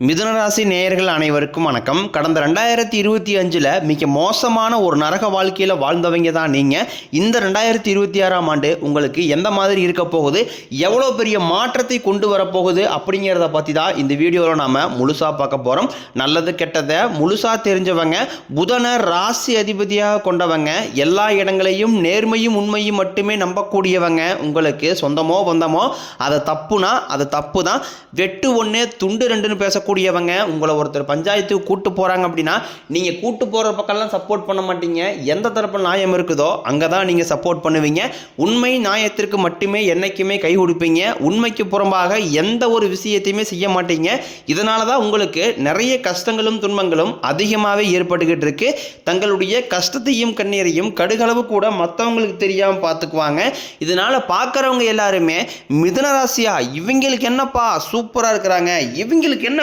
மிதுனராசி நேயர்கள் அனைவருக்கும் வணக்கம். கடந்த ரெண்டாயிரத்தி இருபத்தி அஞ்சில் மிக மோசமான ஒரு நரக வாழ்க்கையில் வாழ்ந்தவங்க தான் நீங்கள் இந்த ரெண்டாயிரத்தி இருபத்தி ஆறாம் ஆண்டு உங்களுக்கு எந்த மாதிரி இருக்க போகுது? எவ்வளோ பெரிய மாற்றத்தை கொண்டு வரப்போகுது அப்படிங்கிறத பற்றி தான் இந்த வீடியோவில் நாம் முழுசாக பார்க்க போகிறோம் நல்லது கெட்டதை முழுசாக தெரிஞ்சவங்க புதனை ராசி அதிபதியாக கொண்டவங்க எல்லா இடங்களையும் நேர்மையும் உண்மையும் மட்டுமே நம்பக்கூடியவங்க உங்களுக்கு சொந்தமோ பந்தமோ அதை தப்புனா அது தப்பு தான் வெட்டு ஒன்று துண்டு ரெண்டுன்னு பேச பேசக்கூடியவங்க உங்களை ஒருத்தர் பஞ்சாயத்துக்கு கூட்டு போகிறாங்க அப்படின்னா நீங்கள் கூட்டு போகிற பக்கம்லாம் சப்போர்ட் பண்ண மாட்டீங்க. எந்த தரப்பு நியாயம் இருக்குதோ அங்கே தான் நீங்கள் சப்போர்ட் பண்ணுவீங்க. உண்மை நியாயத்திற்கு மட்டுமே என்னைக்குமே கை கொடுப்பீங்க. உண்மைக்கு புறம்பாக எந்த ஒரு விஷயத்தையுமே செய்ய மாட்டீங்க. இதனால தான் உங்களுக்கு நிறைய கஷ்டங்களும் துன்பங்களும் அதிகமாகவே ஏற்பட்டுக்கிட்டு இருக்கு. தங்களுடைய கஷ்டத்தையும் கண்ணீரையும் கடுகளவு கூட மற்றவங்களுக்கு தெரியாமல் பார்த்துக்குவாங்க இதனால் பார்க்குறவங்க எல்லாருமே மிதனராசியா இவங்களுக்கு என்னப்பா சூப்பராக இருக்கிறாங்க இவங்களுக்கு என்ன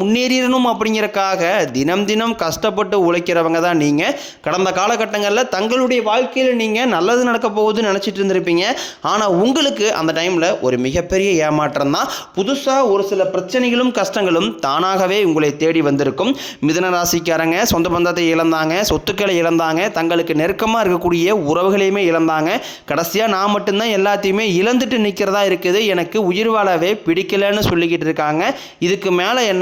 முன்னேறிடணும் அப்படிங்கிறக்காக தினம் தினம் கஷ்டப்பட்டு உழைக்கிறவங்க தான் நீங்கள் கடந்த காலகட்டங்களில் தங்களுடைய வாழ்க்கையில் நீங்கள் நல்லது நடக்க போகுதுன்னு நினச்சிட்டு இருந்திருப்பீங்க. ஆனால் உங்களுக்கு அந்த டைமில் ஒரு மிகப்பெரிய ஏமாற்றம் தான். புதுசாக ஒரு சில பிரச்சனைகளும் கஷ்டங்களும் தானாகவே உங்களை தேடி வந்திருக்கும். மிதுன ராசிக்காரங்க சொந்த பந்தத்தை இழந்தாங்க சொத்துக்களை இழந்தாங்க தங்களுக்கு நெருக்கமாக இருக்கக்கூடிய உறவுகளையுமே இழந்தாங்க. கடைசியாக நான் மட்டும்தான் எல்லாத்தையுமே இழந்துட்டு நிற்கிறதா இருக்குது. எனக்கு உயிர் வாழவே பிடிக்கலன்னு சொல்லிக்கிட்டு இருக்காங்க. இதுக்கு மேலே என்ன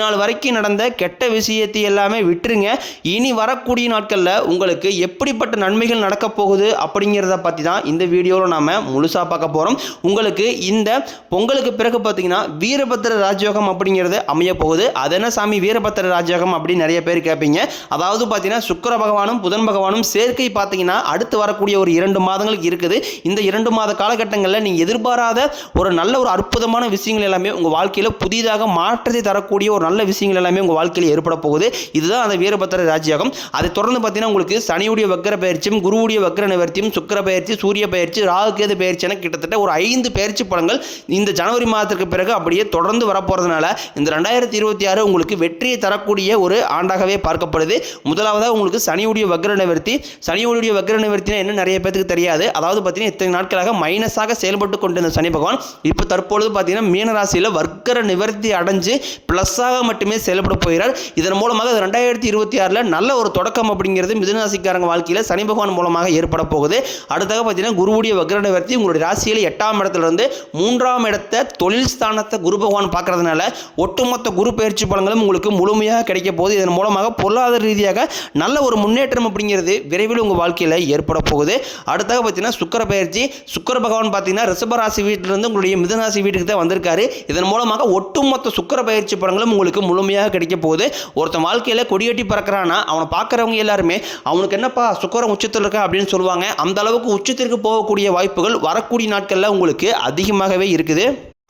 நாள் வரைக்கும் நடந்த கெட்ட விஷயத்தை எல்லாமே விட்டுருங்க. இனி வரக்கூடிய நாட்களில் உங்களுக்கு எப்படிப்பட்ட நன்மைகள் நடக்க போகுது அப்படிங்கிறத பற்றி தான் இந்த வீடியோவில் நாம் முழுசாக பார்க்க போகிறோம் உங்களுக்கு இந்த பொங்கலுக்கு பிறகு பார்த்தீங்கன்னா வீரபத்திர ராஜயோகம் அப்படிங்கிறது அமைய போகுது. அது என்ன சாமி? வீரபத்திர ராஜயோகம் அப்படின்னு நிறைய பேர் கேட்பீங்க அதாவது பார்த்தீங்கன்னா சுக்கர பகவானும் புதன் பகவானும் சேர்க்கை பார்த்தீங்கன்னா அடுத்து வரக்கூடிய ஒரு இரண்டு மாதங்களுக்கு இருக்குது. இந்த இரண்டு மாத காலகட்டங்களில் நீங்கள் எதிர்பாராத ஒரு நல்ல ஒரு அற்புதமான விஷயங்கள் எல்லாமே உங்கள் வாழ்க்கையில் புதிதாக மாற்றத்தை தரக்கூடிய ஒரு நல்ல விஷயங்கள் எல்லாமே உங்கள் வாழ்க்கையில் ஏற்பட போகுது. இதுதான் அந்த வீரபத்திர ராஜ்யாகம். அதை தொடர்ந்து பார்த்தீங்கன்னா உங்களுக்கு சனியுடைய வக்கர பயிற்சியும் குருவுடைய வக்கர நிவர்த்தியும் சுக்கர பயிற்சி சூரிய பயிற்சி ராகுகேது பயிற்சி என கிட்டத்தட்ட ஒரு ஐந்து பயிற்சி படங்கள் இந்த ஜனவரி மாதத்திற்கு பிறகு அப்படியே தொடர்ந்து வரப்போகிறதுனால இந்த ரெண்டாயிரத்தி இருபத்தி ஆறு உங்களுக்கு வெற்றியை தரக்கூடிய ஒரு ஆண்டாகவே பார்க்கப்படுது. முதலாவதாக உங்களுக்கு சனியுடைய வக்கர நிவர்த்தி. சனியுடைய வக்கர நிவர்த்தினா என்ன நிறைய பேருக்கு தெரியாது. அதாவது பார்த்தீங்கன்னா இத்தனை நாட்களாக மைனஸாக செயல்பட்டு கொண்டிருந்த சனி பகவான் இப்போ தற்பொழுது பார்த்தீங்கன்னா மீனராசியில் வர்க்கர நிவர்த்தி அடைஞ்சு ப்ளஸ் ப்ளஸ்ஸாக மட்டுமே செயல்பட போகிறார். இதன் மூலமாக ரெண்டாயிரத்தி இருபத்தி ஆறில் நல்ல ஒரு தொடக்கம் அப்படிங்கிறது மிதுனராசிக்காரங்க வாழ்க்கையில் சனி பகவான் மூலமாக ஏற்பட போகுது. அடுத்தாக பார்த்தீங்கன்னா குருவுடைய வக்ர நிவர்த்தி உங்களுடைய ராசியில் எட்டாம் இடத்துல இருந்து மூன்றாம் இடத்தை தொழில் ஸ்தானத்தை குரு பகவான் பார்க்கறதுனால ஒட்டுமொத்த குரு பயிற்சி பலன்களும் உங்களுக்கு முழுமையாக கிடைக்க போகுது. இதன் மூலமாக பொருளாதார ரீதியாக நல்ல ஒரு முன்னேற்றம் அப்படிங்கிறது விரைவில் உங்கள் வாழ்க்கையில் ஏற்பட போகுது. அடுத்தாக பார்த்தீங்கன்னா சுக்கர பயிற்சி. சுக்கர பகவான் பார்த்தீங்கன்னா ரிஷபராசி வீட்டிலிருந்து உங்களுடைய மிதனராசி வீட்டுக்கு தான் வந்திருக்காரு. இதன் மூலமாக ஒட்டுமொத்த சுக்கர பயிற்சி பலன்களும் உங்களுக்கு முழுமையாக கிடைக்க போகுது. ஒருத்தன் வாழ்க்கையில் கொடியேட்டி பறக்கிறான்னா அவனை பார்க்குறவங்க எல்லாருமே அவனுக்கு என்னப்பா சுக்கரம் உச்சத்தில் இருக்கா? அப்படின்னு சொல்லுவாங்க. அந்த அளவுக்கு உச்சத்திற்கு போகக்கூடிய வாய்ப்புகள் வரக்கூடிய நாட்களில் உங்களுக்கு அதிகமாகவே இருக்குது.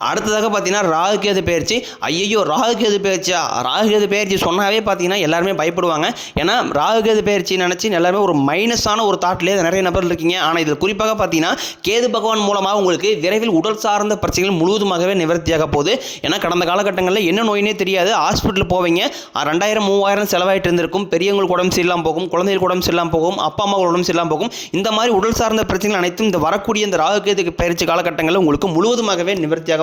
அடுத்ததாக பார்த்தீங்கன்னா ராகுகேது பயிற்சி. ஐயோ ராகுகேது பயிற்சியா ராகுகேது பயிற்சி சொன்னாவே பார்த்தீங்கன்னா எல்லாருமே பயப்படுவாங்க. ஏன்னா ராகுகேது பயிற்சி நினச்சி எல்லாருமே ஒரு மைனஸான ஒரு தாட்லேயே நிறைய நபர் இருக்கீங்க. ஆனால் இதில் குறிப்பாக பார்த்தீங்கன்னா கேது பகவான் மூலமாக உங்களுக்கு விரைவில் உடல் சார்ந்த பிரச்சனைகள் முழுவதுமாகவே நிவர்த்தியாக போகுது. ஏன்னா கடந்த காலகட்டங்களில் என்ன நோயினே தெரியாது. ஹாஸ்பிட்டல் போவீங்க. ரெண்டாயிரம் மூவாயிரம் செலவாயிட்டு இருந்திருக்கும். பெரியவங்களுக்கு உடம்பு சரியில்லாமல் போகும். குழந்தைகளுக்கு உடம்பு சரியில்லாமல் போகும். அப்பா அம்மா உடம்பு சரியில்லாமல் போகும். இந்த மாதிரி உடல் சார்ந்த பிரச்சனைகள் அனைத்தும் இந்த வரக்கூடிய இந்த ராகுகேது பயிற்சி காலகட்டங்களில் உங்களுக்கு முழுவதுமாகவே நிவர்த்தியாக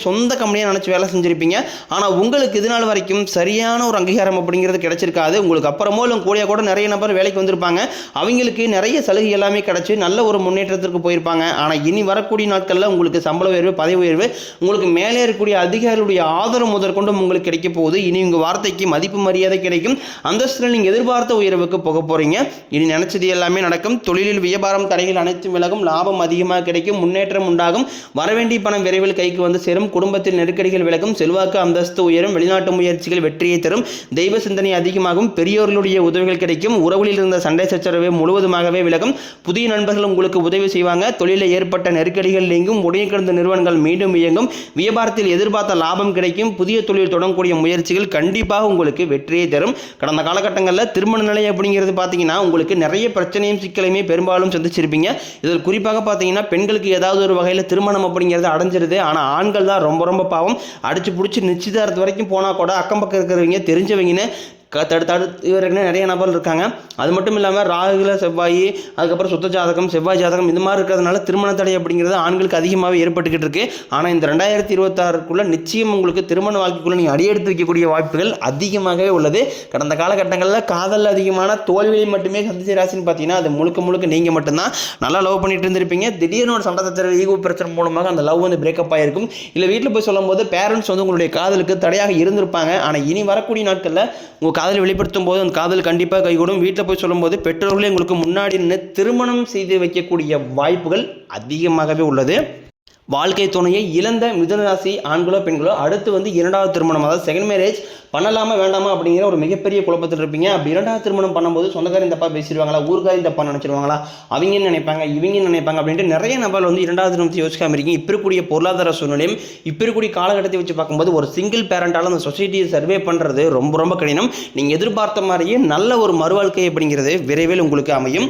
சொந்த கம்பெனியாக நினச்சி வேலை செஞ்சுருப்பீங்க. ஆனால் உங்களுக்கு இது நாள் வரைக்கும் சரியான ஒரு அங்கீகாரம் அப்படிங்கிறது கிடைச்சிருக்காது. உங்களுக்கு அப்புறமோ இல்லை கூடிய கூட நிறைய நபர் வேலைக்கு வந்திருப்பாங்க. அவங்களுக்கு நிறைய சலுகை எல்லாமே கிடச்சி நல்ல ஒரு முன்னேற்றத்திற்கு போயிருப்பாங்க. ஆனால் இனி வரக்கூடிய நாட்களில் உங்களுக்கு சம்பள உயர்வு பதவி உயர்வு உங்களுக்கு மேலே இருக்கக்கூடிய அதிகாரிகளுடைய ஆதரவு முதற்கொண்டு உங்களுக்கு கிடைக்க போகுது. இனி உங்கள் வார்த்தைக்கு மதிப்பு மரியாதை கிடைக்கும். அந்தஸ்தில் நீங்கள் எதிர்பார்த்த உயர்வுக்கு போக போகிறீங்க இனி நினச்சது எல்லாமே நடக்கும். தொழிலில் வியாபாரம் தடைகள் அனைத்தும் விலகும். லாபம் அதிகமாக கிடைக்கும். முன்னேற்றம் உண்டாகும். வரவேண்டிய பணம் விரைவில் கைக்கு வந்து சேரும். குடும்பத்தில் நெருக்கடிகள் விலகும் செல்வாக்கு அந்தஸ்து உயரும் வெளிநாட்டு முயற்சிகள் வெற்றியை தரும் தெய்வ சிந்தனை அதிகமாகும் பெரியோர்களுடைய உதவிகள் கிடைக்கும் உறவுகளில் இருந்த சண்டை சச்சரவு முழுவதுமாகவே விலகும் புதிய நண்பர்கள் உங்களுக்கு உதவி செய்வாங்க தொழிலில் ஏற்பட்ட நெருக்கடிகள் நீங்கும் உடைய கிடந்த நிறுவனங்கள் மீண்டும் இயங்கும் வியாபாரத்தில் எதிர்பார்த்த லாபம் கிடைக்கும் புதிய தொழில் தொடங்கக்கூடிய முயற்சிகள் கண்டிப்பாக உங்களுக்கு வெற்றியை தரும். கடந்த காலகட்டங்களில் திருமண நிலை அப்படிங்கிறது பார்த்தீங்கன்னா உங்களுக்கு நிறைய பிரச்சனையும் சிக்கலையுமே பெரும்பாலும் சந்திச்சிருப்பீங்க. இதில் குறிப்பாக பார்த்தீங்கன்னா பெண்களுக்கு ஏதாவது ஒரு வகையில் திருமணம் அப்படிங்கிறது அடைஞ்சிருது. ஆனால் ஆண்கள் தான் ரொம்ப ரொம்ப பாவம். அடிச்சு பிடிச்சி நிச்சயதார்த்த வரைக்கும் போனால் கூட அக்கம் பக்கம் இருக்கிறவங்க தெரிஞ்சவங்கன்னு க தடு நிறைய நபர்கள் இருக்காங்க. அது மட்டும் இல்லாமல் ராகுல செவ்வாய் அதுக்கப்புறம் சுத்த ஜாதகம் செவ்வாய் ஜாதகம் இந்த மாதிரி இருக்கிறதுனால திருமண தடை அப்படிங்கிறது ஆண்களுக்கு அதிகமாகவே ஏற்பட்டுக்கிட்டு இருக்கு. ஆனால் இந்த ரெண்டாயிரத்தி இருபத்தாறுக்குள்ள நிச்சயம் உங்களுக்கு திருமண வாழ்க்கைக்குள்ளே நீங்கள் அடியெடுத்து வைக்கக்கூடிய வாய்ப்புகள் அதிகமாகவே உள்ளது. கடந்த காலகட்டங்களில் காதல் அதிகமான தோல்வியை மட்டுமே சந்திச்ச ராசின்னு பார்த்தீங்கன்னா அது முழுக்க முழுக்க நீங்கள் மட்டும்தான். நல்லா லவ் பண்ணிட்டு இருந்திருப்பீங்க. திடீர்னு ஒரு சண்டை சச்சரவு ஈகோ பிரச்சனை மூலமாக அந்த லவ் வந்து பிரேக்கப் ஆகிருக்கும் இல்லை வீட்டில் போய் சொல்லும்போது பேரண்ட்ஸ் வந்து உங்களுடைய காதலுக்கு தடையாக இருந்திருப்பாங்க. ஆனால் இனி வரக்கூடிய நாட்களில் உங்கள் காதலை வெளிப்படுத்தும் போது அந்த காதல் கண்டிப்பாக கைகூடும். வீட்டில் போய் சொல்லும்போது பெற்றோர்களே உங்களுக்கு முன்னாடி நின்று திருமணம் செய்து வைக்கக்கூடிய வாய்ப்புகள் அதிகமாகவே உள்ளது. வாழ்க்கை துணையை இழந்த மிதுனராசி ஆண்களோ பெண்களோ அடுத்து வந்து இரண்டாவது திருமணம் அதாவது செகண்ட் மேரேஜ் பண்ணலாமா வேண்டாமா அப்படிங்கிற ஒரு மிகப்பெரிய குழப்பத்தில் இருப்பீங்க. அப்படி இரண்டாவது திருமணம் பண்ணும்போது சொந்தக்காரன் தப்பா பேசிடுவாங்களா ஊர்காரின் தப்பா நினைச்சிருவாங்களா அவங்க நினைப்பாங்க இவங்க நினைப்பாங்க அப்படின்ட்டு நிறைய நபர் வந்து இரண்டாவது திருமணத்தை யோசிக்காம இருக்கீங்க. இப்போ இருக்கக்கூடிய பொருளாதார சூழ்நிலையும் இப்போ இருக்கக்கூடிய காலகட்டத்தை வச்சு பார்க்கும்போது ஒரு சிங்கிள் பேரண்டால அந்த சொசைட்டியை சர்வே பண்ணுறது ரொம்ப ரொம்ப கடினம். நீங்கள் எதிர்பார்த்த மாதிரியே நல்ல ஒரு மறுவாழ்க்கை அப்படிங்கிறது விரைவில் உங்களுக்கு அமையும்.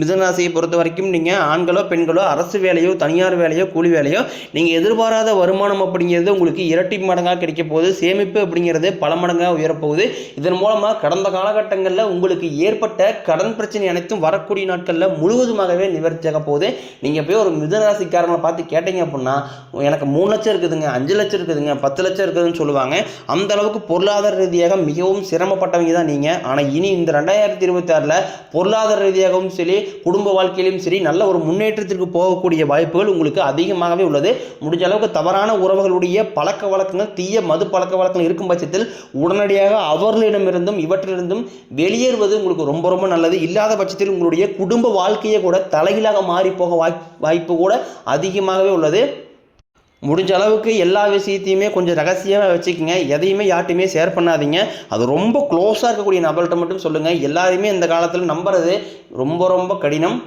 மிதனராசியை பொறுத்த வரைக்கும் நீங்கள் ஆண்களோ பெண்களோ அரசு வேலையோ தனியார் வேலையோ கூலி வேலையோ நீங்கள் எதிர்பாராத வருமானம் அப்படிங்கிறது உங்களுக்கு இரட்டி மடங்காக கிடைக்க போகுது. சேமிப்பு அப்படிங்கிறது பல மடங்காக உயரப்போகுது. இதன் மூலமாக கடந்த காலகட்டங்களில் உங்களுக்கு ஏற்பட்ட கடன் பிரச்சனை அனைத்தும் வரக்கூடிய நாட்களில் முழுவதுமாகவே நிவர்த்தியாக போகுது. நீங்கள் போய் ஒரு மிதனராசிக்காரங்களை பார்த்து கேட்டீங்க அப்படின்னா எனக்கு மூணு லட்சம் இருக்குதுங்க அஞ்சு லட்சம் இருக்குதுங்க பத்து லட்சம் இருக்குதுன்னு சொல்லுவாங்க. அந்த அளவுக்கு பொருளாதார ரீதியாக மிகவும் சிரமப்பட்டவங்க தான் நீங்கள் ஆனால் இனி இந்த ரெண்டாயிரத்தி இருபத்தி ஆறில் பொருளாதார ரீதியாகவும் சரி குடும்ப வாழ்க்கையிலும் சரி நல்ல ஒரு முன்னேற்றத்திற்கு போகக்கூடிய வாய்ப்புகள் உங்களுக்கு அதிகமாகவே உள்ளது. முடிஞ்ச அளவுக்கு தவறான உறவுகளுடைய பழக்க வழக்கங்கள் தீய மது பழக்க வழக்கங்கள் இருக்கும் பட்சத்தில் உடனடியாக அவர்களிடமிருந்தும் இவற்றிலிருந்தும் வெளியேறுவது உங்களுக்கு ரொம்ப ரொம்ப நல்லது. இல்லாத பட்சத்தில் உங்களுடைய குடும்ப வாழ்க்கையை கூட தலைகீழாக மாறி போக வாய் வாய்ப்பு கூட அதிகமாகவே உள்ளது. முடிஞ்ச அளவுக்கு எல்லா விஷயத்தையுமே கொஞ்சம் ரகசியமாக வச்சுக்கோங்க. எதையுமே யார்ட்டையுமே ஷேர் பண்ணாதீங்க. அது ரொம்ப க்ளோஸாக இருக்கக்கூடிய நபர்கிட்ட மட்டும் சொல்லுங்கள் எல்லாருமே இந்த காலத்தில் நம்புறது ரொம்ப ரொம்ப கடினம்.